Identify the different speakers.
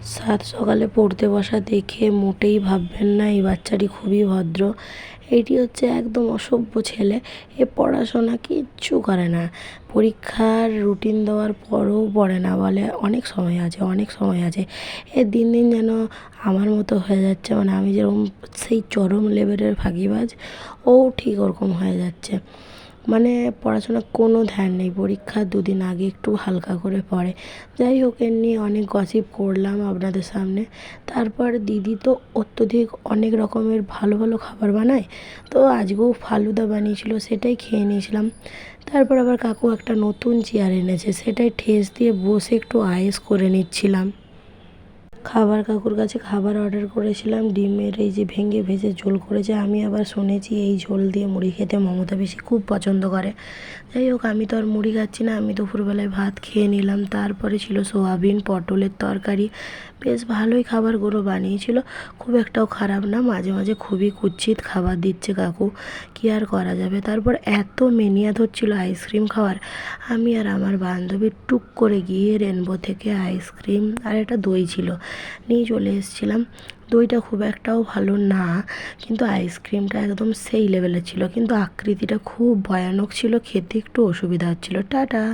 Speaker 1: সাত সকালে পড়তে বসা দেখে মোটেই ভাববেন না, এই বাচ্চাটি খুবই ভদ্র। এটি হচ্ছে একদম অসভ্য ছেলে, এ পড়াশোনা কিচ্ছু করে না। পরীক্ষার রুটিন দেওয়ার পরও পড়ে না বলে অনেক সময় আছে, অনেক সময় আছে। এ দিন দিন যেন আমার মতো হয়ে যাচ্ছে মানে আমি যেরকম সেই চরম লেভেলের ফাঁকিবাজ ও ঠিক ওরকম হয়ে যাচ্ছে। মানে পড়াশোনার কোনো ধ্যান নেই পরীক্ষার দুদিন আগে একটু হালকা করে পড়ে। যাই হোক, এর নিয়ে অনেক গসিপ করলাম আপনাদের সামনে। তারপর দিদি তো অত্যধিক অনেক রকমের ভালো ভালো খাবার বানায়, তো আজকেও ফালুদা বানিয়েছিল, সেটাই খেয়ে নিয়েছিলাম। তারপর আবার কাকু একটা নতুন চেয়ার এনেছে, সেটাই ঠেস দিয়ে বসে একটু আয়েস করে নিচ্ছিলাম। খাবার, কাকুর কাছে খাবার অর্ডার করেছিলাম, ডিমের এই যে ভেঙে ভেজে ঝোল করেছে, আমি আবার শুনেছি এই ঝোল দিয়ে মুড়ি খেতে মমতা বেশি খুব পছন্দ করে। যাই হোক, আমি তো আর মুড়ি খাচ্ছি না, আমি দুপুরবেলায় ভাত খেয়ে নিলাম, তারপরে ছিল সোয়াবিন, পটলের তরকারি। বেশ ভালোই খাবারগুলো বানিয়েছিল, খুব একটাও খারাপ না, মাঝে মাঝে খুবই কুৎসিত খাবার দিচ্ছে কাকু, কী আর করা যাবে? তারপর এত মেনিয়া ধরছিল আইসক্রিম খাওয়ার, আমি আর আমার বান্ধবী টুক করে গিয়ে রেনবো থেকে আইসক্রিম আর একটা দই ছিল। নিয়ে চলে এসেছিলাম। দইটা খুব একটাও ভালো না, কিন্তু আইসক্রিমটা একদম সেই লেভেলের ছিল। কিন্তু আকৃতিটা খুব ভয়ানক ছিল, খেতে একটু অসুবিধা হচ্ছিল। টাটা!